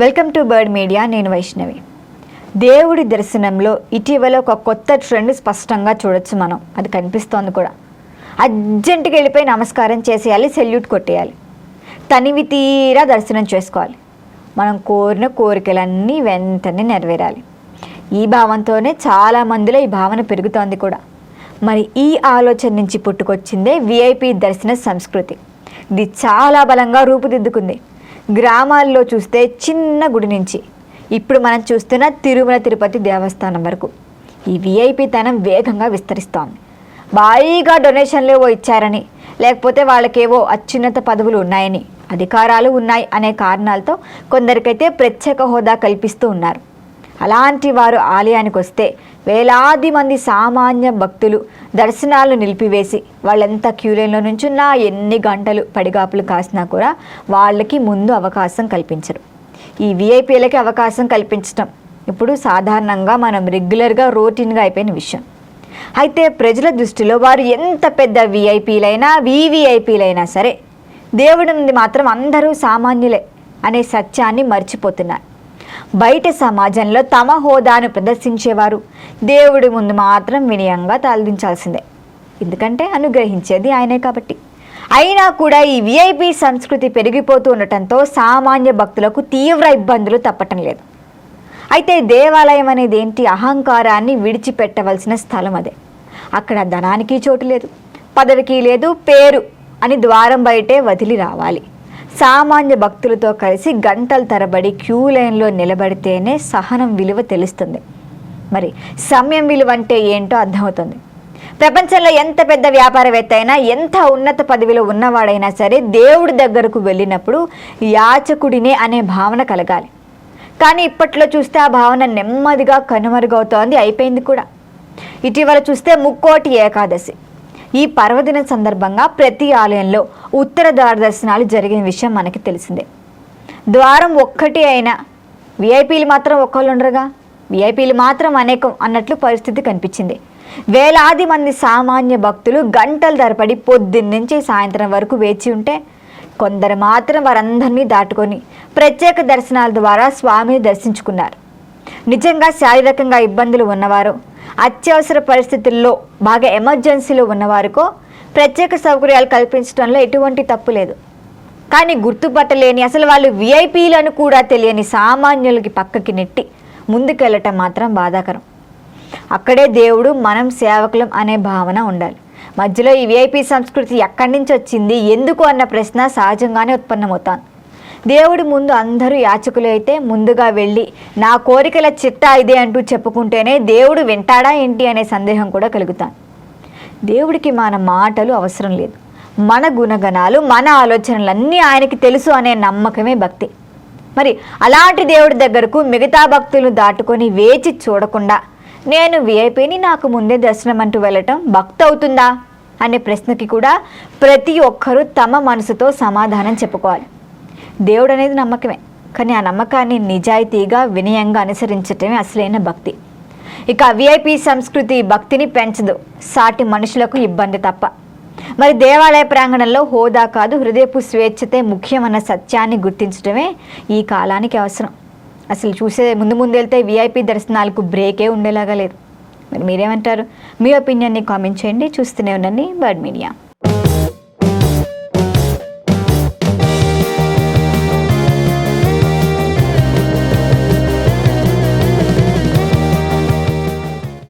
Welcome to bird media నేను వైష్ణవి. దేవుడి దర్శనంలో ఇటీవల ఒక కొత్త ట్రెండ్ స్పష్టంగా చూడొచ్చు మనం. అది కనిపిస్తోంది కూడా. అర్జెంటుగా వెళ్ళిపోయి నమస్కారం చేసేయాలి సెల్యూట్ కొట్టేయాలి. తనివి తీరా దర్శనం చేసుకోవాలి. మనం కోరిన కోరికలన్నీ వెంటనే నెరవేరాలి. ఈ భావంతోనే చాలా మందిలో ఈ భావన పెరుగుతోంది కూడా. మరి ఈ ఆలోచన నుంచి పుట్టుకొచ్చిందే విఐపి దర్శన సంస్కృతి. ఇది చాలా బలంగా రూపుదిద్దుకుంది. గ్రామాల్లో చూస్తే చిన్న గుడి నుంచి. ఇప్పుడు మనం చూస్తున్న తిరుమల తిరుపతి దేవస్థానం వరకు. ఈ విఐపి తనం వేగంగా విస్తరిస్తోంది. భారీగా డొనేషన్లు ఏవో ఇచ్చారని లేకపోతే వాళ్ళకేవో అత్యున్నత పదవులు ఉన్నాయని అధికారాలు ఉన్నాయి అనే కారణాలతో కొందరికైతే ప్రత్యేక హోదా కల్పిస్తూ ఉన్నారు. అలాంటి వారు ఆలయానికి వస్తే వేలాది మంది సామాన్య భక్తులు దర్శనాలు నిలిపివేసి వాళ్ళెంత క్యూలైన్లో నుంచున్నా ఎన్ని గంటలు పడిగాపులు కాసినా కూడా వాళ్ళకి ముందు అవకాశం కల్పించరు. ఈ విఐపీలకి అవకాశం కల్పించటం ఇప్పుడు సాధారణంగా మనం రెగ్యులర్గా రొటీన్గా అయిపోయిన విషయం. అయితే ప్రజల దృష్టిలో వారు ఎంత పెద్ద విఐపీలైనా వివిఐపీలైనా సరే దేవుడి నుండి మాత్రం అందరూ సామాన్యులే అనే సత్యాన్ని మర్చిపోతున్నారు. బయట సమాజంలో తమ హోదాను ప్రదర్శించేవారు. దేవుడి ముందు మాత్రం వినయంగా తలదించాల్సిందే. ఎందుకంటే అనుగ్రహించేది ఆయనే కాబట్టి. అయినా కూడా ఈ విఐపి సంస్కృతి పెరిగిపోతూ ఉండటంతో సామాన్య భక్తులకు తీవ్ర ఇబ్బందులు తప్పటం లేదు. అయితే దేవాలయం అనేది ఏంటి అహంకారాన్ని విడిచిపెట్టవలసిన స్థలం అదే. అక్కడ ధనానికి చోటు లేదు పదవికి లేదు పేరు అని ద్వారం బయటే వదిలి రావాలి. సామాన్య భక్తులతో కలిసి గంటల తరబడి క్యూ లైన్లో నిలబడితేనే సహనం విలువ తెలుస్తుంది. మరి సమయం విలువ అంటే ఏంటో అర్థమవుతుంది. ప్రపంచంలో ఎంత పెద్ద వ్యాపారవేత్త అయినా ఎంత ఉన్నత పదవిలో ఉన్నవాడైనా సరే దేవుడి దగ్గరకు వెళ్ళినప్పుడు యాచకుడినే అనే భావన కలగాలి. కానీ ఇప్పట్లో చూస్తే ఆ భావన నెమ్మదిగా కనుమరుగవుతోంది అయిపోయింది కూడా. ఇటీవల చూస్తే ముక్కోటి ఏకాదశి. ఈ పర్వదిన సందర్భంగా ప్రతి ఆలయంలో ఉత్తర ద్వార దర్శనాలు జరిగిన విషయం మనకి తెలిసిందే. ద్వారం ఒక్కటి అయినా విఐపీలు మాత్రం ఒక్కళ్ళు ఉండరుగా? విఐపీలు మాత్రం అనేకం అన్నట్లు పరిస్థితి కనిపించింది. వేలాది మంది సామాన్య భక్తులు గంటల ధరపడి పొద్దున్నుంచి సాయంత్రం వరకు వేచి ఉంటే కొందరు మాత్రం వారందరినీ దాటుకొని ప్రత్యేక దర్శనాల ద్వారా స్వామిని దర్శించుకున్నారు. నిజంగా శారీరకంగా ఇబ్బందులు ఉన్నవారు అత్యవసర పరిస్థితుల్లో బాగా ఎమర్జెన్సీలో ఉన్నవారికో ప్రత్యేక సౌకర్యాలు కల్పించడంలో ఎటువంటి తప్పు లేదు. కానీ గుర్తుపట్టలేని అసలు వాళ్ళు విఐపీలను కూడా తెలియని సామాన్యులకి పక్కకి నెట్టి ముందుకెళ్ళటం మాత్రం బాధాకరం. అక్కడే దేవుడు మనం సేవకులం అనే భావన ఉండాలి. మధ్యలో ఈ విఐపి సంస్కృతి ఎక్కడి నుంచి వచ్చింది ఎందుకు అన్న ప్రశ్న సహజంగానే ఉత్పన్నమవుతాను. దేవుడి ముందు అందరూ యాచకులు అయితే ముందుగా వెళ్ళి నా కోరికల చిట్టా ఇదే అంటూ చెప్పుకుంటేనే దేవుడు వింటాడా ఏంటి అనే సందేహం కూడా కలుగుతాను. దేవుడికి మన మాటలు అవసరం లేదు. మన గుణగణాలు మన ఆలోచనలన్నీ ఆయనకి తెలుసు అనే నమ్మకమే భక్తి. మరి అలాంటి దేవుడి దగ్గరకు మిగతా భక్తులు దాటుకొని వేచి చూడకుండా నేను విఐపిని నాకు ముందే దర్శనం అంటూ వెళ్ళటం భక్తి అవుతుందా? అనే ప్రశ్నకి కూడా ప్రతి ఒక్కరూ తమ మనసుతో సమాధానం చెప్పుకోవాలి. దేవుడు అనేది నమ్మకమే. కానీ ఆ నమ్మకాన్ని నిజాయితీగా వినయంగా అనుసరించటమే అసలైన భక్తి. ఇక విఐపి సంస్కృతి భక్తిని పెంచదు. సాటి మనుషులకు ఇబ్బంది తప్ప. మరి దేవాలయ ప్రాంగణంలో హోదా కాదు హృదయపు స్వేచ్ఛతే ముఖ్యమన్న సత్యాన్ని గుర్తించడమే ఈ కాలానికి అవసరం. అసలు చూసే ముందు ముందు వెళ్తే విఐపి దర్శనాలకు బ్రేకే ఉండేలాగా లేదు. మరి మీరేమంటారు? మీ ఒపీనియన్ని కామెంట్ చేయండి. చూస్తూనే ఉండండి బర్డ్ మీడియా.